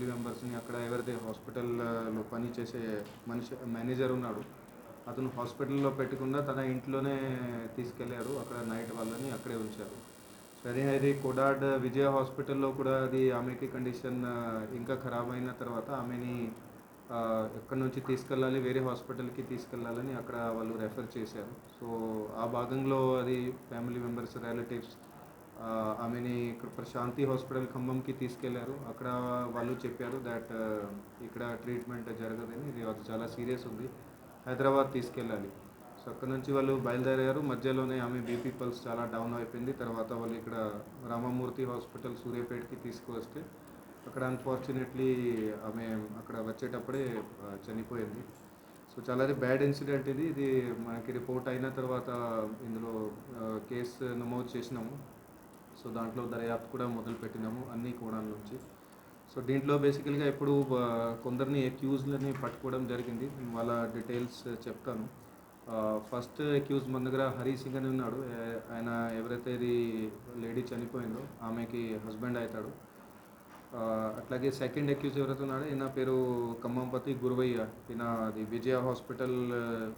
Family మెంబర్స్ని అక్కడ ఎవరైతే హాస్పిటల్లో పని చేసే మనిషి మేనేజర్ ఉన్నాడు. అతను హాస్పిటల్లో పెట్టకుండా తన ఇంట్లోనే తీసుకెళ్ళారు. అక్కడ నైట్ వాళ్ళని అక్కడే ఉంచారు. సరే అది కొడాడ్ విజయ హాస్పిటల్లో కూడా అది ఆమెకి కండిషన్ ఇంకా ఖరాబ్ అయిన తర్వాత ఆమెని ఎక్కడి నుంచి తీసుకెళ్ళాలి వేరే హాస్పిటల్కి తీసుకెళ్ళాలని అక్కడ వాళ్ళు రెఫర్ చేశారు. సో ఆ భాగంలో అది ఫ్యామిలీ మెంబర్స్ రిలేటివ్స్ ఆమెని ఇక్కడ ప్రశాంతి హాస్పిటల్ ఖమ్మంకి తీసుకెళ్ళారు. అక్కడ వాళ్ళు చెప్పారు దట్ ఇక్కడ ట్రీట్మెంట్ జరగదని. ఇది అది చాలా సీరియస్ ఉంది. హైదరాబాద్ తీసుకెళ్ళాలి. సో అక్కడ నుంచి వాళ్ళు బయలుదేరారు. మధ్యలోనే ఆమె బీపీ పల్స్ చాలా డౌన్ అయిపోయింది. తర్వాత వాళ్ళు ఇక్కడ రామమూర్తి హాస్పిటల్ సూర్యాపేటకి తీసుకువస్తే అక్కడ అన్ఫార్చునేట్లీ ఆమె అక్కడ వచ్చేటప్పుడే చనిపోయింది. సో చాలా బ్యాడ్ ఇన్సిడెంట్ ఇది. ఇది మనకి రిపోర్ట్ అయిన తర్వాత ఇందులో కేసు నమోదు చేసినాము. సో దాంట్లో దర్యాప్తు కూడా మొదలు పెట్టినాము అన్ని కోణాల నుంచి. సో దీంట్లో బేసికల్గా ఇప్పుడు కొందరిని అక్యూజ్లని పట్టుకోవడం జరిగింది. వాళ్ళ డీటెయిల్స్ చెప్తాను. ఫస్ట్ అక్యూజ్ మన దగ్గర హరి సింగ్ అని ఉన్నాడు. ఆయన ఎవరైతే ఇది లేడీ చనిపోయిందో ఆమెకి హస్బెండ్ అవుతాడు. అట్లాగే సెకండ్ అక్యూజ్ ఎవరైతే ఉన్నాడో ఈయన పేరు ఖమ్మంపతి గురువయ్య. ఈయన అది విజయ హాస్పిటల్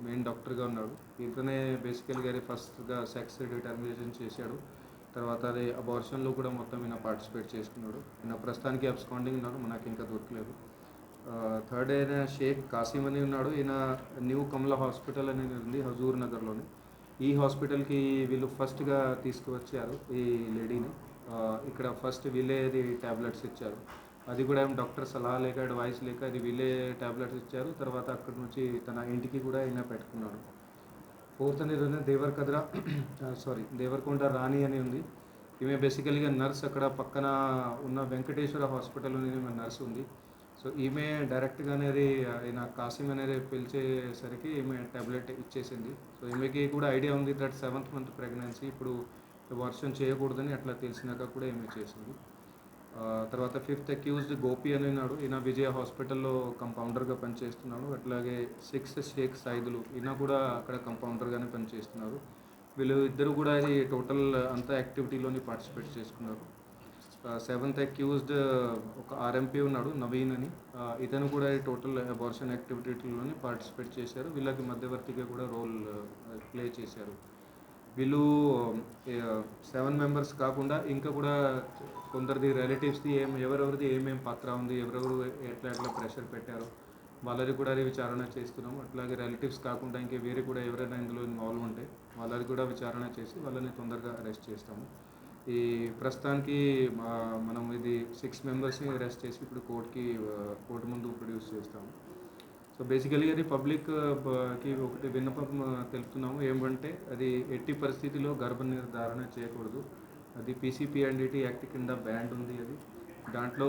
మెయిన్ డాక్టర్గా ఉన్నాడు. ఇతనే బేసికల్గా ఫస్ట్గా సెక్స్ డిటర్మినేషన్ చేశాడు. తర్వాత అది అబార్షన్లో కూడా మొత్తం ఈయన పార్టిసిపేట్ చేసుకున్నాడు. ఈయన ప్రస్తుతానికి అబ్స్కాండింగ్ ఉన్నాడు మనకి ఇంకా దొరకలేదు థర్డ్ అయిన షేక్ కాసిం అని ఉన్నాడు. ఈయన న్యూ కమల హాస్పిటల్ అనేది ఉంది హజూర్ నగర్లోని. ఈ హాస్పిటల్కి వీళ్ళు ఫస్ట్గా తీసుకువచ్చారు ఈ లేడీని. ఇక్కడ ఫస్ట్ వీళ్ళే అది ట్యాబ్లెట్స్ ఇచ్చారు. అది కూడా ఏం డాక్టర్ సలహా లేక అడ్వైస్ లేక అది వీళ్ళే ట్యాబ్లెట్స్ ఇచ్చారు. తర్వాత అక్కడి నుంచి తన ఇంటికి కూడా ఈయన పెట్టుకున్నాడు. ఫోర్త్ అనేది ఉంది దేవరకద్ర సారీ దేవరకొండ రాణి అని ఉంది. ఈమె బేసికల్గా నర్స్ అక్కడ పక్కన ఉన్న వెంకటేశ్వర హాస్పిటల్ ఈమె నర్స్ ఉంది. సో ఈమె డైరెక్ట్గా అనేది ఆయన కాసిం అనేది పిలిచేసరికి ఈమె టాబ్లెట్ ఇచ్చేసింది. సో ఈమెకి కూడా ఐడియా ఉంది దట్ సెవెంత్ మంత్ ప్రెగ్నెన్సీ ఇప్పుడు వర్షం చేయకూడదని అట్లా తెలిసినాక కూడా ఈమె చేసింది. తర్వాత ఫిఫ్త్ అక్యూజ్డ్ గోపి అని ఉన్నాడు. ఈయన విజయ హాస్పిటల్లో కంపౌండర్గా పనిచేస్తున్నాడు. అట్లాగే సిక్స్త్ షేక్ సైదులు ఈయన కూడా అక్కడ కంపౌండర్గానే పనిచేస్తున్నారు. వీళ్ళు ఇద్దరు కూడా ఇది టోటల్ అంతా యాక్టివిటీలోని పార్టిసిపేట్ చేసుకున్నారు. సెవెంత్ అక్యూజ్డ్ ఒక ఆర్ఎంపీ ఉన్నాడు నవీన్ అని. ఇతను కూడా టోటల్ అబార్షన్ యాక్టివిటీలోని పార్టిసిపేట్ చేశారు. వీళ్ళకి మధ్యవర్తిగా కూడా రోల్ ప్లే చేశారు. వీళ్ళు సెవెన్ మెంబర్స్ కాకుండా ఇంకా కూడా కొందరిది రిలేటివ్స్ది ఏం ఎవరెవరిది ఏమేం పాత్ర ఉంది ఎవరెవరు ఎట్లా ఎట్లా ప్రెషర్ పెట్టారు వాళ్ళది కూడా అది విచారణ చేస్తున్నాము. అట్లాగే రిలేటివ్స్ కాకుండా ఇంకా వేరే కూడా ఎవరైనా ఇందులో ఇన్వాల్వ్ ఉంటే వాళ్ళది కూడా విచారణ చేసి వాళ్ళని తొందరగా అరెస్ట్ చేస్తాము. ఈ ప్రస్తుతానికి మా- మనం ఇది సిక్స్ మెంబర్స్ని అరెస్ట్ చేసి ఇప్పుడు కోర్టుకి కోర్టు ముందు ప్రొడ్యూస్ చేస్తాము. సో బేసికలీ అది పబ్లిక్ uh, కి ఒకటి విన్నపం uh, తెలుపుతున్నాము. ఏమంటే అది ఎట్టి పరిస్థితిలో గర్భ నిర్ధారణ చేయకూడదు. అది పీసీపీ అండ్ యాక్ట్ కింద బ్యాండ్ ఉంది అది. దాంట్లో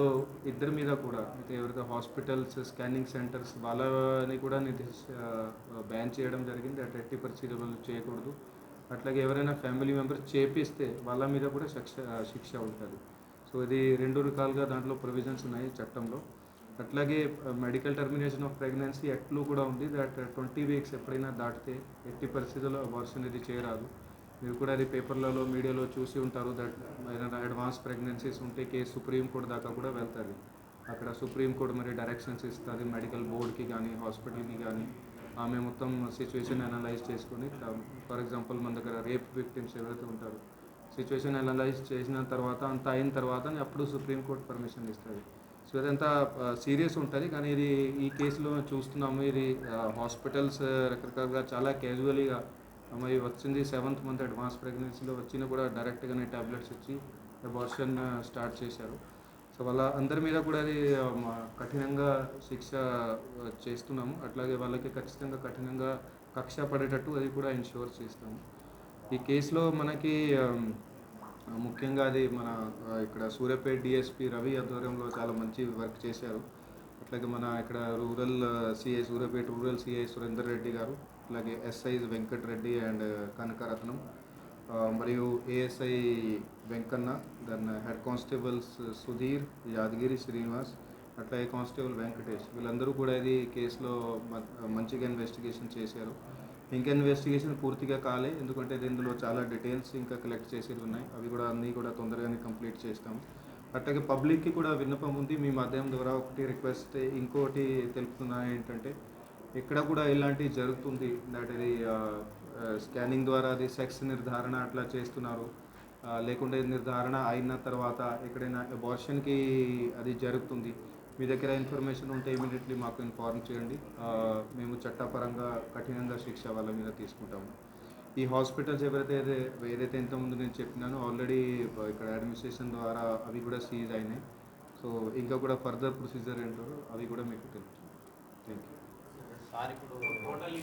ఇద్దరి మీద కూడా అయితే ఎవరైతే హాస్పిటల్స్ స్కానింగ్ సెంటర్స్ వాళ్ళని కూడా నిర్దేశ uh, బ్యాన్ చేయడం జరిగింది. అట్లా ఎట్టి పరిస్థితుల్లో చేయకూడదు. అట్లాగే ఎవరైనా ఫ్యామిలీ మెంబర్స్ చేపిస్తే వాళ్ళ మీద కూడా శిక్ష శిక్ష ఉంటుంది. సో ఇది రెండు రకాలుగా దాంట్లో ప్రొవిజన్స్ ఉన్నాయి చట్టంలో. అట్లాగే మెడికల్ టర్మినేషన్ ఆఫ్ ప్రెగ్నెన్సీ ఎట్లు కూడా ఉంది. దట్ ట్వంటీ వీక్స్ ఎప్పుడైనా దాటితే ఎట్టి పరిస్థితుల్లో అబార్షన్ ఇది చేయరాదు మీరు కూడా అది పేపర్లలో మీడియాలో చూసి ఉంటారు దట్ ఏదైనా అడ్వాన్స్ ప్రెగ్నెన్సీస్ ఉంటే కేసు సుప్రీంకోర్టు దాకా కూడా వెళ్తుంది. అక్కడ సుప్రీంకోర్టు మరి డైరెక్షన్స్ ఇస్తుంది మెడికల్ బోర్డ్కి కానీ హాస్పిటల్కి కానీ ఆమె మొత్తం సిచ్యువేషన్ అనలైజ్ చేసుకొని ఫర్ ఎగ్జాంపుల్ మన దగ్గర రేప్ విక్టిమ్స్ ఎవరైతే ఉంటారో సిచ్యువేషన్ అనలైజ్ చేసిన తర్వాత అంత అయిన తర్వాత అప్పుడు సుప్రీంకోర్టు పర్మిషన్ ఇస్తుంది. సో ఇదంతా సీరియస్ ఉంటుంది. కానీ ఇది ఈ కేసులో చూస్తున్నాము. ఇది హాస్పిటల్స్ రకరకాలుగా చాలా క్యాజువల్గా మరి వచ్చింది సెవెంత్ మంత్ అడ్వాన్స్ ప్రెగ్నెన్సీలో వచ్చినా కూడా డైరెక్ట్గానే టాబ్లెట్స్ ఇచ్చి అబార్షన్ స్టార్ట్ చేశారు. సో వాళ్ళ అందరి మీద కూడా అది కఠినంగా శిక్ష చేస్తున్నాము. అట్లాగే వాళ్ళకి ఖచ్చితంగా కఠినంగా కక్ష పడేటట్టు అది కూడా ఇన్ష్యూర్ చేస్తాము. ఈ కేసులో మనకి ముఖ్యంగా అది మన ఇక్కడ సూర్యాపేట డిఎస్పి రవి ఆధ్వర్యంలో చాలా మంచి వర్క్ చేశారు. అట్లాగే మన ఇక్కడ rural CI Suryapet rural CI Surender Reddy గారు అట్లాగే ఎస్ఐ వెంకట్ రెడ్డి అండ్ కనకరత్నం మరియు ASI Venkanna then head constables Sudheer Yadagiri Srinivas అట్లాగే కానిస్టేబుల్ వెంకటేష్ వీళ్ళందరూ కూడా ఇది కేసులో మ- మంచిగా ఇన్వెస్టిగేషన్ చేశారు. ఇంకా ఇన్వెస్టిగేషన్ పూర్తిగా కాలే. ఎందుకంటే ఇది ఇందులో చాలా డీటెయిల్స్ ఇంకా కలెక్ట్ చేసేవి ఉన్నాయి. అవి కూడా అన్నీ కూడా తొందరగానే కంప్లీట్ చేస్తాం. అట్లాగే పబ్లిక్కి కూడా విన్నపం ఉంది. మీ మాధ్యమం ద్వారా ఒకటి రిక్వెస్ట్ ఇంకోటి తెలుపుతున్నా ఏంటంటే ఇక్కడ కూడా ఇలాంటివి జరుగుతుంది. దట్ ఇది స్కానింగ్ ద్వారా అది సెక్స్ నిర్ధారణ అట్లా చేస్తున్నారు. లేకుంటే నిర్ధారణ అయిన తర్వాత ఎక్కడైనా అబార్షన్కి అది జరుగుతుంది. మీ దగ్గర ఇన్ఫర్మేషన్ ఉంటే ఇమీడియట్లీ మాకు ఇన్ఫార్మ్ చేయండి. మేము చట్టపరంగా కఠినంగా శిక్ష వాళ్ళ మీద తీసుకుంటాము. ఈ హాస్పిటల్స్ ఎవరైతే ఏదైతే ఇంతకుముందు నేను చెప్పినానో ఆల్రెడీ ఇక్కడ అడ్మినిస్ట్రేషన్ ద్వారా అవి కూడా సీజ్ అయినాయి. సో ఇంకా కూడా ఫర్దర్ ప్రొసీజర్ ఏంటో అవి కూడా మీకు తెలుస్తుంది. Thank you sir